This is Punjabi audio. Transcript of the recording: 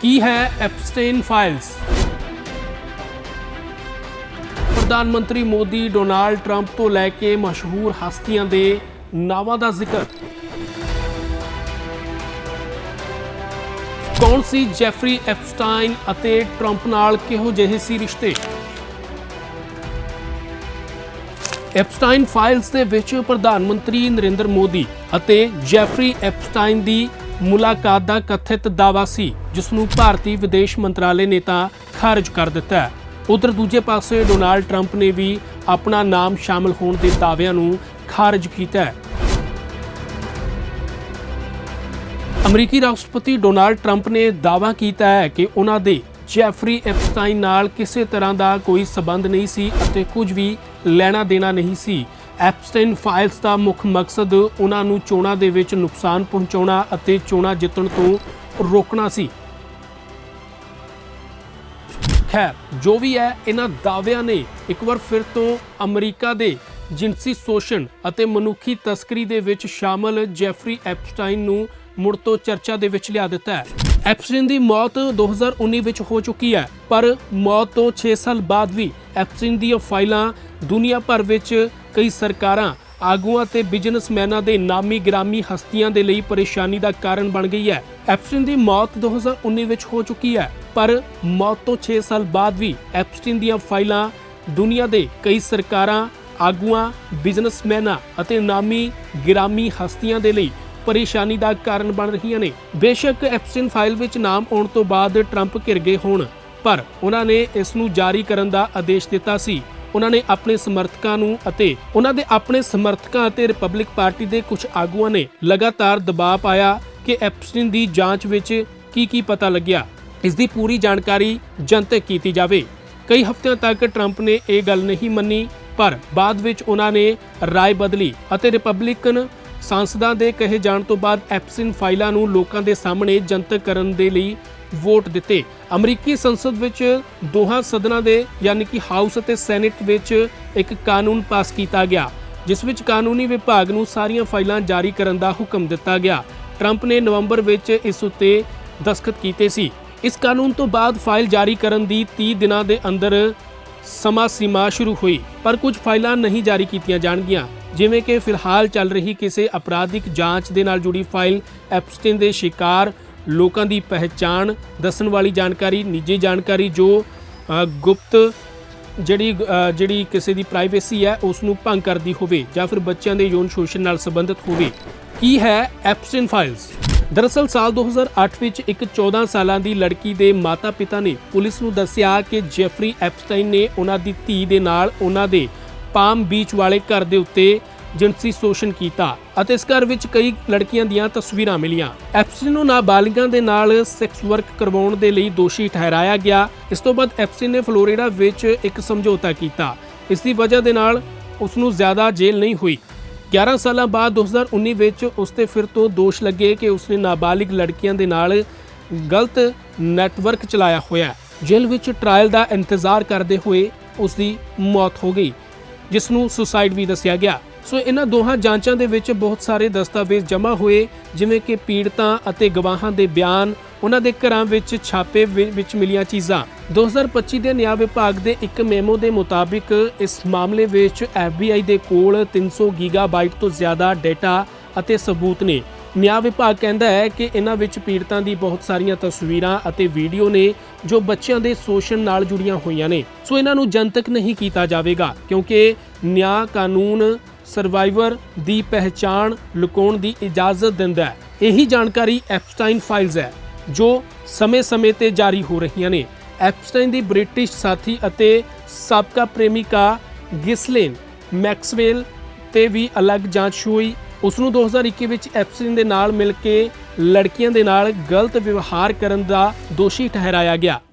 ਕੀ ਹੈ ਐਪਸਟੇਨ ਫਾਈਲਸ ਪ੍ਰਧਾਨ ਮੰਤਰੀ ਮੋਦੀ ਡੋਨਾਲਡ ਟਰੰਪ ਤੋਂ ਲੈ ਕੇ ਮਸ਼ਹੂਰ ਹਸਤੀਆਂ ਦੇ ਨਾਵਾਂ ਦਾ ਜ਼ਿਕਰ। ਕੌਣ ਸੀ ਜੈਫਰੀ ਐਪਸਟਾਈਨ ਅਤੇ ਟਰੰਪ ਨਾਲ ਕਿਹੋ ਜਿਹੇ ਸੀ ਰਿਸ਼ਤੇ? ਐਪਸਟਾਈਨ ਫਾਈਲਸ ਦੇ ਵਿੱਚ ਪ੍ਰਧਾਨ ਮੰਤਰੀ ਨਰਿੰਦਰ ਮੋਦੀ ਅਤੇ ਜੈਫਰੀ ਐਪਸਟਾਈਨ ਦੀ ਮੁਲਾਕਾਤ ਦਾ ਕਥਿਤ ਦਾਅਵਾ ਸੀ, ਜਿਸ ਨੂੰ ਭਾਰਤੀ ਵਿਦੇਸ਼ ਮੰਤਰਾਲੇ ਨੇ ਤਾਂ ਖਾਰਜ ਕਰ ਦਿੱਤਾ ਹੈ। ਉਧਰ ਦੂਜੇ ਪਾਸੇ ਡੋਨਾਲਡ ਟਰੰਪ ਨੇ ਵੀ ਆਪਣਾ ਨਾਮ ਸ਼ਾਮਲ ਹੋਣ ਦੇ ਦਾਅਵਿਆਂ ਨੂੰ ਖਾਰਜ ਕੀਤਾ ਹੈ। ਅਮਰੀਕੀ ਰਾਸ਼ਟਰਪਤੀ ਡੋਨਾਲਡ ਟਰੰਪ ਨੇ ਦਾਅਵਾ ਕੀਤਾ ਹੈ ਕਿ ਉਹਨਾਂ ਦੇ ਜੈਫਰੀ ਐਪਸਟਾਈਨ ਨਾਲ ਕਿਸੇ ਤਰ੍ਹਾਂ ਦਾ ਕੋਈ ਸਬੰਧ ਨਹੀਂ ਸੀ ਅਤੇ ਕੁਝ ਵੀ ਲੈਣਾ ਦੇਣਾ ਨਹੀਂ ਸੀ। ਐਪਸਟਾਈਨ ਫਾਈਲਸ ਦਾ ਮੁੱਖ ਮਕਸਦ ਉਹਨਾਂ ਨੂੰ ਚੋਣਾਂ ਦੇ ਵਿੱਚ ਨੁਕਸਾਨ ਪਹੁੰਚਾਉਣਾ ਅਤੇ ਚੋਣਾਂ ਜਿੱਤਣ ਤੋਂ ਰੋਕਣਾ ਸੀ। ਖੈਰ, ਜੋ ਵੀ ਹੈ, ਇਹਨਾਂ ਦਾਅਵਿਆਂ ਨੇ ਇੱਕ ਵਾਰ ਫਿਰ ਤੋਂ ਅਮਰੀਕਾ ਦੇ ਜਿਨਸੀ ਸ਼ੋਸ਼ਣ ਅਤੇ ਮਨੁੱਖੀ ਤਸਕਰੀ ਦੇ ਵਿੱਚ ਸ਼ਾਮਲ ਜੈਫਰੀ ਐਪਸਟਾਈਨ ਨੂੰ ਮੁੜ ਤੋਂ ਚਰਚਾ ਦੇ ਵਿੱਚ ਲਿਆ ਦਿੱਤਾ ਹੈ। ਐਪਸਟਾਈਨ ਦੀ ਮੌਤ 2019 ਵਿੱਚ ਹੋ ਚੁੱਕੀ ਹੈ, ਪਰ ਮੌਤ ਤੋਂ 6 ਸਾਲ ਬਾਅਦ ਵੀ ਐਪਸਟਾਈਨ ਦੀਆਂ ਫਾਈਲਾਂ ਦੁਨੀਆ ਭਰ ਵਿੱਚ ਕਈ ਸਰਕਾਰਾਂ, ਆਗੂਆਂ ਤੇ ਬਿਜ਼ਨਸਮੈਨਾਂ ਦੇ ਨਾਮੀ ਗ੍ਰਾਮੀ ਹਸਤੀਆਂ ਦੇ ਲਈ ਪਰੇਸ਼ਾਨੀ ਦਾ ਕਾਰਨ ਬਣ ਗਈ ਹੈ। ਐਪਸਟਾਈਨ ਦੀ ਮੌਤ 2019 ਵਿੱਚ ਹੋ ਚੁੱਕੀ ਹੈ, ਪਰ ਮੌਤ ਤੋਂ 6 ਸਾਲ ਬਾਅਦ ਵੀ ਐਪਸਟਾਈਨ ਦੀਆਂ ਫਾਈਲਾਂ ਦੁਨੀਆ ਦੇ ਕਈ ਸਰਕਾਰਾਂ, ਆਗੂਆਂ, ਬਿਜ਼ਨਸਮੈਨਾਂ ਅਤੇ ਨਾਮੀ ਗ੍ਰਾਮੀ ਹਸਤੀਆਂ ਦੇ ਲਈ ਪਰੇਸ਼ਾਨੀ ਦਾ ਕਾਰਨ ਬਣ ਰਹੀਆਂ ਨੇ। ਬੇਸ਼ੱਕ ਐਪਸਟਾਈਨ ਫਾਈਲ ਵਿੱਚ ਨਾਮ ਆਉਣ ਤੋਂ ਬਾਅਦ ਟਰੰਪ ਘਿਰ ਗਏ ਹੋਣ, ਪਰ ਉਹਨਾਂ ਨੇ ਇਸ ਨੂੰ ਜਾਰੀ ਕਰਨ ਦਾ ਆਦੇਸ਼ ਦਿੱਤਾ ਸੀ। ਉਹਨਾਂ ਨੇ ਆਪਣੇ ਸਮਰਥਕਾਂ ਨੂੰ ਅਤੇ ਉਹਨਾਂ ਦੇ ਆਪਣੇ ਸਮਰਥਕਾਂ ਅਤੇ ਰਿਪਬਲਿਕ ਪਾਰਟੀ ਦੇ ਕੁਝ ਆਗੂਆਂ ਨੇ ਲਗਾਤਾਰ ਦਬਾਅ ਪਾਇਆ ਕਿ ਐਪਸਟਾਈਨ ਦੀ ਜਾਂਚ ਵਿੱਚ ਕੀ ਕੀ ਪਤਾ ਲੱਗਿਆ। ਇਸ ਦੀ ਪੂਰੀ ਜਾਣਕਾਰੀ ਜਨਤਕ ਕੀਤੀ ਜਾਵੇ। ਕਈ ਹਫ਼ਤਿਆਂ ਤੱਕ ਟਰੰਪ ਨੇ ਇਹ ਗੱਲ ਨਹੀਂ ਮੰਨੀ, ਪਰ ਬਾਅਦ ਵਿੱਚ ਉਹਨਾਂ ਨੇ ਰਾਏ ਬਦਲੀ ਅਤੇ ਰਿਪਬਲਿਕਨ ਸਾਂਸਦਾਂ ਦੇ ਕਹੇ ਜਾਣ ਤੋਂ ਬਾਅਦ ਐਪਸਿਨ ਫਾਈਲਾਂ ਨੂੰ ਲੋਕਾਂ ਦੇ ਸਾਹਮਣੇ ਜਨਤਕ ਕਰਨ ਦੇ ਲਈ ਵੋਟ ਦਿੱਤੇ। ਅਮਰੀਕੀ ਸੰਸਦ ਵਿੱਚ ਦੋਹਾਂ ਸਦਨਾਂ ਦੇ ਯਾਨੀ ਕਿ ਹਾਊਸ ਅਤੇ ਸੈਨੇਟ ਵਿੱਚ ਇੱਕ ਕਾਨੂੰਨ ਪਾਸ ਕੀਤਾ ਗਿਆ, ਜਿਸ ਵਿੱਚ ਕਾਨੂੰਨੀ ਵਿਭਾਗ ਨੂੰ ਸਾਰੀਆਂ ਫਾਈਲਾਂ ਜਾਰੀ ਕਰਨ ਦਾ ਹੁਕਮ ਦਿੱਤਾ ਗਿਆ। ਟਰੰਪ ਨੇ ਨਵੰਬਰ ਵਿੱਚ ਇਸ ਉੱਤੇ ਦਸਖਤ ਕੀਤੇ ਸੀ। ਇਸ ਕਾਨੂੰਨ ਤੋਂ ਬਾਅਦ ਫਾਈਲ ਜਾਰੀ ਕਰਨ ਦੀ 30 ਦਿਨਾਂ ਦੇ ਅੰਦਰ ਸਮਾਂ ਸੀਮਾ ਸ਼ੁਰੂ ਹੋਈ, ਪਰ ਕੁਝ ਫਾਈਲਾਂ ਨਹੀਂ ਜਾਰੀ ਕੀਤੀਆਂ ਜਾਣਗੀਆਂ, ਜਿਵੇਂ ਕਿ ਫਿਲਹਾਲ ਚੱਲ ਰਹੀ ਕਿਸੇ ਅਪਰਾਧਿਕ ਜਾਂਚ ਦੇ ਨਾਲ ਜੁੜੀ ਫਾਈਲ ਐਪਸਟਾਈਨ ਦੇ ਸ਼ਿਕਾਰ ਲੋਕਾਂ ਦੀ ਪਹਿਚਾਣ ਦੱਸਣ ਵਾਲੀ ਜਾਣਕਾਰੀ, ਨਿੱਜੀ ਜਾਣਕਾਰੀ ਜੋ ਗੁਪਤ ਜਿਹੜੀ ਜਿਹੜੀ ਕਿਸੇ ਦੀ ਪ੍ਰਾਈਵੇਸੀ ਹੈ ਉਸ ਨੂੰ ਭੰਗ ਕਰਦੀ ਹੋਵੇ ਜਾਂ ਫਿਰ ਬੱਚਿਆਂ ਦੇ ਯੋਨ ਸ਼ੋਸ਼ਣ ਨਾਲ ਸੰਬੰਧਿਤ ਹੋਵੇ। ਕੀ ਹੈ ਐਪਸਟਾਈਨ ਫਾਈਲਸ ਦਰਅਸਲ ਸਾਲ 2008 ਵਿੱਚ ਇੱਕ 14 ਸਾਲਾਂ ਦੀ ਲੜਕੀ ਦੇ ਮਾਤਾ-ਪਿਤਾ ਨੇ ਪੁਲਿਸ ਨੂੰ ਦੱਸਿਆ ਕਿ ਜੈਫਰੀ ਐਪਸਟਾਈਨ ਨੇ ਉਹਨਾਂ ਦੀ ਧੀ ਦੇ ਨਾਲ ਉਹਨਾਂ ਦੇ ਪਾਮ ਬੀਚ ਵਾਲੇ ਘਰ ਦੇ ਉੱਤੇ ਜਿਨਸੀ ਸ਼ੋਸ਼ਣ ਕੀਤਾ ਅਤੇ ਇਸ ਘਰ ਵਿੱਚ ਕਈ ਲੜਕੀਆਂ ਦੀਆਂ ਤਸਵੀਰਾਂ ਮਿਲੀਆਂ। ਐਪਸਟਾਈਨ ਨੂੰ ਨਾਬਾਲਿਗਾਂ ਦੇ ਨਾਲ ਸੈਕਸ ਵਰਕ ਕਰਵਾਉਣ ਦੇ ਲਈ ਦੋਸ਼ੀ ਠਹਿਰਾਇਆ ਗਿਆ। ਇਸ ਤੋਂ ਬਾਅਦ ਐਪਸਟਾਈਨ ਨੇ ਫਲੋਰੀਡਾ ਵਿੱਚ ਇੱਕ ਸਮਝੌਤਾ ਕੀਤਾ। ਇਸ ਦੀ ਵਜ੍ਹਾ ਦੇ ਨਾਲ ਉਸ ਨੂੰ ਜ਼ਿਆਦਾ ਜੇਲ੍ਹ ਨਹੀਂ ਹੋਈ। 11 ਸਾਲਾਂ ਬਾਅਦ 2019 ਵਿੱਚ ਉਸ ਤੇ ਫਿਰ ਤੋਂ ਦੋਸ਼ ਲੱਗੇ ਕਿ ਉਸਨੇ ਨਾਬਾਲਿਗ ਲੜਕੀਆਂ ਦੇ ਨਾਲ ਗਲਤ ਨੈਟਵਰਕ ਚਲਾਇਆ ਹੋਇਆ ਜੇਲ੍ਹ ਵਿੱਚ ਟ੍ਰਾਇਲ ਦਾ ਇੰਤਜ਼ਾਰ ਕਰਦੇ ਹੋਏ ਉਸ ਦੀ ਮੌਤ ਹੋ ਗਈ, ਜਿਸ ਨੂੰ ਸੁਸਾਈਡ ਵੀ ਦੱਸਿਆ ਗਿਆ। ਸੋ ਇਹਨਾਂ ਦੋਹਾਂ ਜਾਂਚਾਂ ਦੇ ਵਿੱਚ ਬਹੁਤ ਸਾਰੇ ਦਸਤਾਵੇਜ਼ ਜਮ੍ਹਾਂ ਹੋਏ, ਜਿਵੇਂ ਕਿ ਪੀੜਤਾਂ ਅਤੇ ਗਵਾਹਾਂ ਦੇ ਬਿਆਨ, ਉਹਨਾਂ ਦੇ ਘਰਾਂ ਵਿੱਚ ਛਾਪੇ ਵਿ- ਵਿੱਚ ਮਿਲੀਆਂ ਚੀਜ਼ਾਂ। 2025 ਦੇ ਨਿਆਂ ਵਿਭਾਗ ਦੇ ਇੱਕ ਮੈਮੋ ਦੇ ਮੁਤਾਬਿਕ ਇਸ ਮਾਮਲੇ ਵਿੱਚ FBI ਦੇ ਕੋਲ 300 ਗੀਗਾਬਾਈਟ ਤੋਂ ਜ਼ਿਆਦਾ ਡਾਟਾ ਅਤੇ ਸਬੂਤ ਨੇ। ਨਿਆਂ ਵਿਭਾਗ ਕਹਿੰਦਾ ਹੈ ਕਿ ਇਹਨਾਂ ਵਿੱਚ ਪੀੜਤਾਂ ਦੀ ਬਹੁਤ ਸਾਰੀਆਂ ਤਸਵੀਰਾਂ ਅਤੇ ਵੀਡੀਓ ਨੇ ਜੋ ਬੱਚਿਆਂ ਦੇ ਸ਼ੋਸ਼ਣ ਨਾਲ ਜੁੜੀਆਂ ਹੋਈਆਂ ਨੇ। ਸੋ ਇਹਨਾਂ ਨੂੰ ਜਨਤਕ ਨਹੀਂ ਕੀਤਾ ਜਾਵੇਗਾ, ਕਿਉਂਕਿ ਨਿਆਂ ਕਾਨੂੰਨ ਸਰਵਾਈਵਰ ਦੀ ਪਹਿਚਾਣ ਲੁਕਾਉਣ ਦੀ ਇਜਾਜ਼ਤ ਦਿੰਦਾ ਹੈ। ਇਹੀ ਜਾਣਕਾਰੀ ਐਪਸਟਾਈਨ ਫਾਈਲਸ ਹੈ, ਜੋ ਸਮੇਂ-ਸਮੇਂ ਤੇ ਜਾਰੀ ਹੋ ਰਹੀਆਂ ਨੇ। ਐਪਸਟਾਈਨ ਦੀ ਬ੍ਰਿਟਿਸ਼ ਸਾਥੀ ਅਤੇ ਸਾਬਕਾ ਪ੍ਰੇਮਿਕਾ ਗਿਸਲੇਨ ਮੈਕਸਵੈਲ ਤੇ ਵੀ ਅਲੱਗ ਜਾਂਚ ਹੋਈ। ਉਸ ਨੂੰ 2021 ਵਿੱਚ ਐਪਸਟਾਈਨ ਦੇ ਨਾਲ ਮਿਲ ਕੇ ਲੜਕੀਆਂ ਦੇ ਨਾਲ ਗਲਤ ਵਿਵਹਾਰ ਕਰਨ ਦਾ ਦੋਸ਼ੀ ਠਹਿਰਾਇਆ ਗਿਆ।